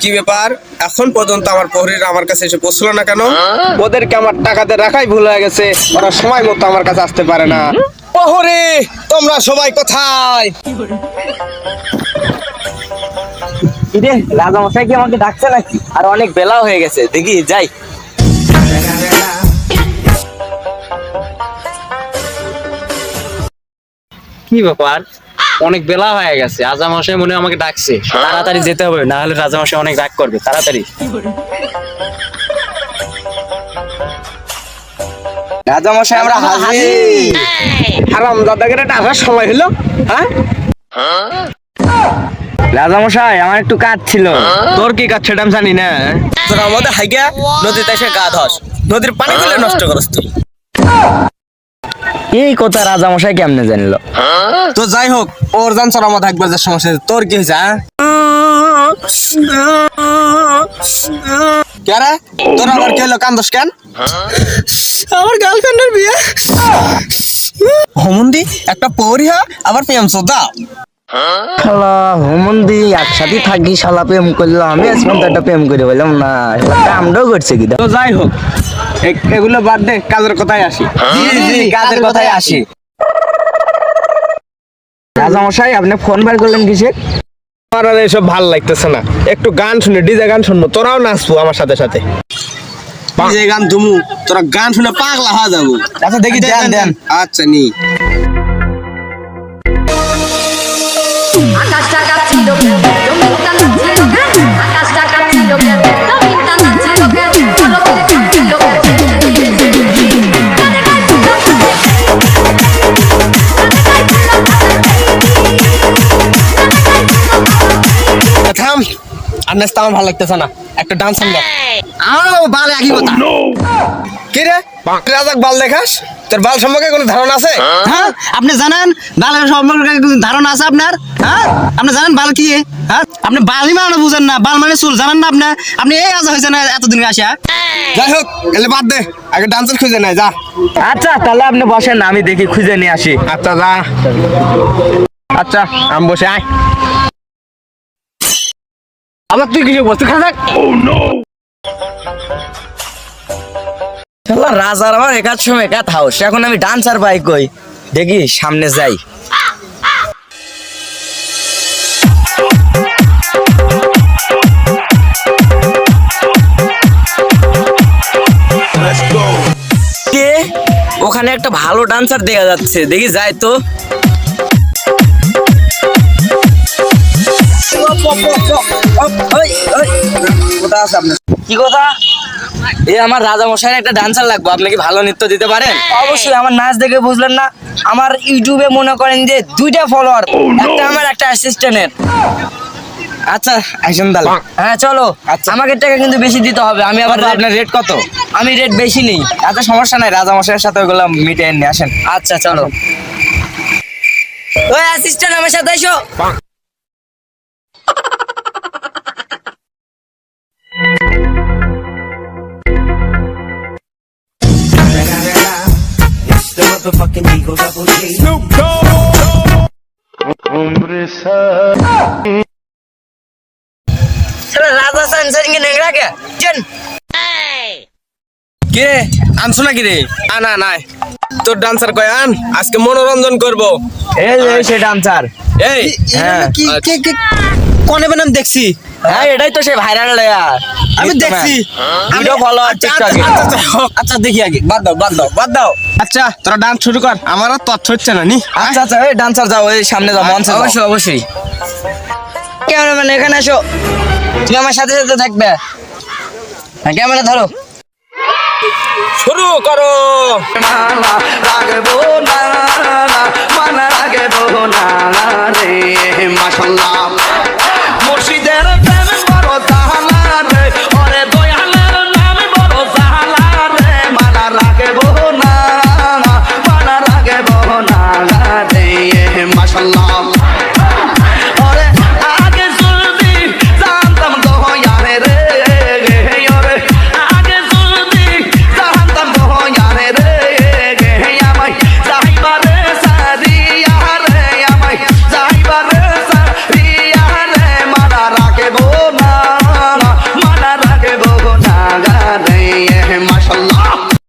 কি ব্যাপার? এখন পর্যন্ত আমার প্রহরীরা আমার কাছে এসে পৌঁছলো না কেন? ওদেরকে আমার টাকাতে রাখাই ভুল হয়ে গেছে। ওরা সময় মতো আমার কাছে আসতে পারে না। প্রহরী তোমরা সবাই কোথায়? কিরে রাজা মশাই কি আমাকে ডাকছে নাকি? আর অনেক বেলা হয়ে গেছে। দেখি যাই। কি ব্যাপার? অনেক বেলা হয়ে গেছে। রাজা মশাই মনে আমাকে ডাকছে। তাড়াতাড়ি যেতে হবে না হলে রাজা মশাই অনেক রাগ করবে। তাড়াতাড়ি। রাজা মশাই আমরা হাজির। হারাম দাদাকে একটা আসার সময় হলো হ্যাঁ? রাজা মশাই আমার একটু কাজ ছিল। তোর কি কাজ সেটা আমি জানি না। তোর আমাদের হাইগা নদীতে এসে গা ধস। নদীর পানি গুলো নষ্ট করস তুই। এই কথা রাজা মশাই কেমনে জানলো? তো যাই হোক ওর জান চর আমাদের একবার যে সমস্যা তোর কি হয়েছে হ্যাঁ? তোর আবার কি হলো? কান্দস কেন? আমার গার্লফ্রেন্ডের বিয়ে। হমন্দি একটা পৌরিহা আবার প্রেম সোদা শালা হোমন্দি একসাথে থাকি শালা প্রেম করলাম। আমি আজ পর্যন্ত একটা প্রেম করে বললাম না কামটাও করছে কি তো যাই হোক এগুলো বাদ দে কাজের কথায় আসি। কাজের কথাই আসি। রাজা মশাই আপনি ফোন বার করলেন কিসে আমার আর এসব ভালো লাগতেছে না। একটু গান শুনে ডিজে গান শুনব তোরাও নাচবো আমার সাথে সাথে। ডিজে গান ধুমু তোরা গান শুনে পাগলা হয়ে যাব। আচ্ছা দেখি দেন। দেন। আচ্ছা নি। আর নাচতে আমার ভালো লাগতেছে না। একটা ডান্স আমার বাল একই কথা। কি রে? রাজাক বাল দেখাস? তোর বাল সম্পর্কে কোনো ধারণা আছে? হ্যাঁ? আপনি জানেন বাল সম্পর্কে কোনো ধারণা আছে আপনার? হ্যাঁ? আপনি জানেন বাল কি? হ্যাঁ? আপনি বালই মানে বুঝেন না বাল মানে চুল জানেন না আপনি? আপনি এই আজ হয়েছে না এতদিন আসা যাই হোক এলে বাদ দে। আগে ডান্সার খুঁজে নাই যা। আচ্ছা তাহলে আপনি বসেন আমি দেখি খুঁজে নিয়ে আসি। আচ্ছা যা। আচ্ছা আমি বসে আয়। আবার তুই কিছু বসতে খা থাক রাজার আমার একার সময় একাত হাউস এখন আমি ডান্সার পাই কই? দেখি সামনে যাই। কে? ওখানে একটা ভালো ডান্সার দেখা যাচ্ছে। দেখি যাই তো। কি কথা? এ আমার রাজা মশাইয়ের একটা ডান্সার লাগবে। আপনি কি ভালো নৃত্য দিতে পারেন? অবশ্যই আমার নাচ দেখে বুঝলেন না। আমার ইউটিউবে মনে করেন যে দুইটা ফলোয়ার একটা আমার একটা অ্যাসিস্ট্যান্টের আচ্ছা তাহলে। হ্যাঁ চলো। আচ্ছা। আমাকে টাকা কিন্তু বেশি দিতে হবে। আমি আবার আপনার রেট কত? আমি রেট বেশি নেই। এত সমস্যা নাই। রাজা মশাইয়ের সাথে ওগুলো মিটে নিয়ে আসেন। আচ্ছা চলো। ওই অ্যাসিস্ট্যান্ট আমার সাথে এসো। রাজা সানসারিং এ নেংরা কে চল কি আনছো নাকি রে না না নাই তোর ডান্সার কয় আন আজকে মনোরঞ্জন করব এই এই সে ডান্সার এই হ্যাঁ কি কে কে কোনে বেনাম দেখছি হ্যাঁ এটাই তো সে ভাইরাল আমি দেখছি ভিডিও ফলোয়ার টিকটকে আচ্ছা, আচ্ছা, আচ্ছা দেখি আগে বাদ দাও বাদ দাও বাদ দাও আচ্ছা তোরা ডান্স শুরু কর। আমার আর তথ্য হচ্ছে না নি? আচ্ছা আচ্ছা এই ডান্সার যাও এই সামনে যাও মঞ্চে যাও। অবশ্যই, অবশ্যই। ক্যামেরাম্যান এখানে আসো। তুমি আমার সাথে সাথে থাকবে। হ্যাঁ ক্যামেরা ধরো। শুরু করো। রাগবো না রাগবো না রে মাশাল্লাহ।